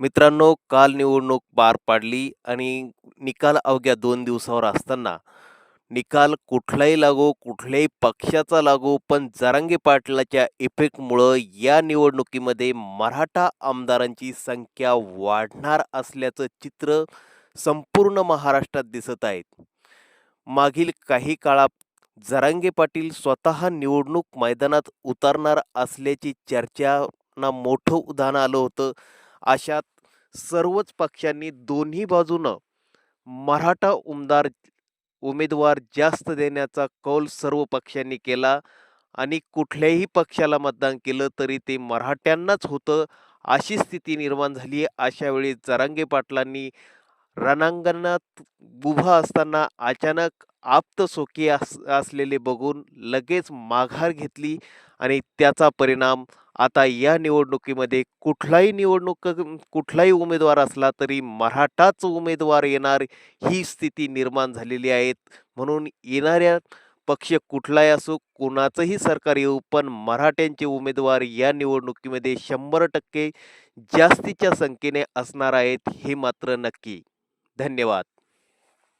मित्रांनो काल निवडणूक पार पाडली आणि निकाल अवघ्या दोन दिवसावर असताना निकाल कुठलाही लागो कुठल्याही पक्षाचा लागो पण जरांगे पाटलाच्या इफेक्टमुळं या निवडणुकीमध्ये मराठा आमदारांची संख्या वाढणार असल्याचं चित्र संपूर्ण महाराष्ट्रात दिसत आहेत मागील काही काळात जरांगे पाटील स्वतः निवडणूक मैदानात उतरणार असल्याची चर्चांना मोठं उदाहरण आलं होतं. अशात सर्वच पक्षांनी दोन्ही बाजूनं मराठा उमदार उमेदवार जास्त देण्याचा कौल सर्व पक्षांनी केला आणि कुठल्याही पक्षाला मतदान केलं तरी ते मराठ्यांनाच होतं अशी स्थिती निर्माण झाली आहे. अशा वेळी जरांगे पाटलांनी रणांगणात उभा असताना अचानक आप्तसोकी अस असलेले बघून लगेच माघार घेतली आणि त्याचा परिणाम आता या निवडणुकीमध्ये कुठलाही निवडणूक कुठलाही उमेदवार असला तरी मराठाच उमेदवार येणार ही स्थिती निर्माण झालेली आहे. म्हणून येणाऱ्या पक्ष कुठलाही असो कुणाचंही सरकार येऊ पण मराठ्यांचे उमेदवार या निवडणुकीमध्ये शंभर टक्के जास्तीच्या संख्येने असणार आहेत हे मात्र नक्की. धन्यवाद.